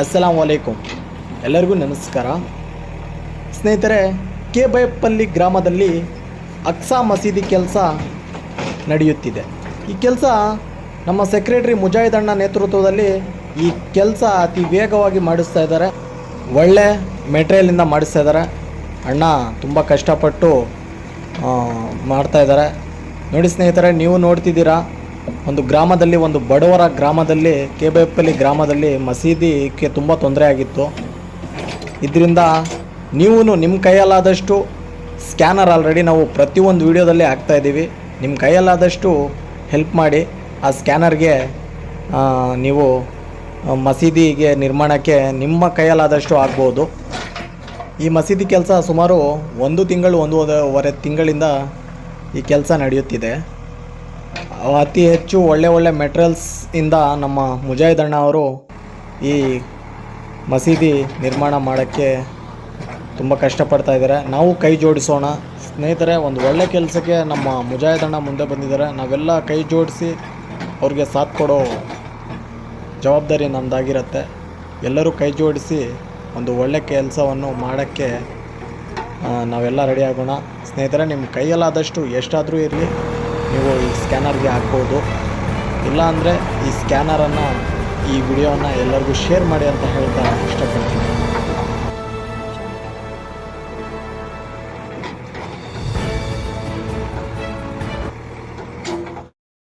ಅಸ್ಸಲಾಂ ವಲೈಕುಮ್ ಎಲ್ಲರಿಗೂ ನಮಸ್ಕಾರ. ಸ್ನೇಹಿತರೆ ಕೆ ಬೈಪಲ್ಲಿ ಗ್ರಾಮದಲ್ಲಿ ಅಕ್ಸಾ ಮಸೀದಿ ಕೆಲಸ ನಡೆಯುತ್ತಿದೆ. ಈ ಕೆಲಸ ನಮ್ಮ ಸೆಕ್ರೆಟರಿ ಮುಜಾಹಿದ್ ಅಣ್ಣ ನೇತೃತ್ವದಲ್ಲಿ ಈ ಕೆಲಸ ಅತಿ ವೇಗವಾಗಿ ಮಾಡಿಸ್ತಾ ಇದ್ದಾರೆ. ಒಳ್ಳೆ ಮೆಟೀರಿಯಲಿಂದ ಮಾಡಿಸ್ತಾ ಇದ್ದಾರೆ. ಅಣ್ಣ ತುಂಬ ಕಷ್ಟಪಟ್ಟು ಮಾಡ್ತಾ ಇದ್ದಾರೆ. ನೋಡಿ ಸ್ನೇಹಿತರೆ, ನೀವು ನೋಡ್ತಿದ್ದೀರಾ? ಒಂದು ಗ್ರಾಮದಲ್ಲಿ, ಒಂದು ಬಡವರ ಗ್ರಾಮದಲ್ಲಿ ಕೆ ಬೈಪಲ್ಲಿ ಗ್ರಾಮದಲ್ಲಿ ಮಸೀದಿಗೆ ತುಂಬ ತೊಂದರೆ ಆಗಿತ್ತು. ಇದರಿಂದ ನೀವು ನಿಮ್ಮ ಕೈಯಲ್ಲಾದಷ್ಟು ಸ್ಕ್ಯಾನರ್ ಆಲ್ರೆಡಿ ನಾವು ಪ್ರತಿಯೊಂದು ವೀಡಿಯೋದಲ್ಲಿ ಹಾಕ್ತಾ ಇದ್ದೀವಿ. ನಿಮ್ಮ ಕೈಯಲ್ಲಾದಷ್ಟು ಹೆಲ್ಪ್ ಮಾಡಿ, ಆ ಸ್ಕ್ಯಾನರ್ಗೆ ನೀವು ಮಸೀದಿಗೆ ನಿರ್ಮಾಣಕ್ಕೆ ನಿಮ್ಮ ಕೈಯಲ್ಲಾದಷ್ಟು ಆಗ್ಬೋದು. ಈ ಮಸೀದಿ ಕೆಲಸ ಸುಮಾರು ಒಂದು ತಿಂಗಳು, ಒಂದೂವರೆ ತಿಂಗಳಿಂದ ಈ ಕೆಲಸ ನಡೆಯುತ್ತಿದೆ. ಅತಿ ಹೆಚ್ಚು ಒಳ್ಳೆ ಒಳ್ಳೆ ಮೆಟೀರಿಯಲ್ಸ್ ಇಂದ ನಮ್ಮ ಮುಜಾಹಿದಣ್ಣ ಅವರು ಈ ಮಸೀದಿ ನಿರ್ಮಾಣ ಮಾಡೋಕ್ಕೆ ತುಂಬ ಕಷ್ಟಪಡ್ತಾ ಇದ್ದಾರೆ. ನಾವು ಕೈ ಜೋಡಿಸೋಣ. ಸ್ನೇಹಿತರೆ, ಒಂದು ಒಳ್ಳೆ ಕೆಲಸಕ್ಕೆ ನಮ್ಮ ಮುಜಾಹಿದಣ್ಣ ಮುಂದೆ ಬಂದಿದ್ದಾರೆ. ನಾವೆಲ್ಲ ಕೈ ಜೋಡಿಸಿ ಅವ್ರಿಗೆ ಸಾಥ್ ಕೊಡೋ ಜವಾಬ್ದಾರಿ ನಮ್ಮದಾಗಿರುತ್ತೆ ಎಲ್ಲರೂ ಕೈ ಜೋಡಿಸಿ ಒಂದು ಒಳ್ಳೆ ಕೆಲಸವನ್ನು ಮಾಡೋಕ್ಕೆ ನಾವೆಲ್ಲ ರೆಡಿ ಆಗೋಣ. ಸ್ನೇಹಿತರೆ, ನಿಮ್ಮ ಕೈಯಲ್ಲಾದಷ್ಟು ಎಷ್ಟಾದರೂ ಇರಲಿ. ನೀವು ಈ ಸ್ಕ್ಯಾನರ್ಗೆ ಹಾಕ್ಬೋದು. ಇಲ್ಲ ಅಂದರೆ ಈ ಸ್ಕ್ಯಾನರನ್ನು ಈ ವಿಡಿಯೋನ ಎಲ್ಲರಿಗೂ ಶೇರ್ ಮಾಡಿ ಅಂತ ಹೇಳ್ತಾ ಇಷ್ಟಪಡ್ತೀನಿ.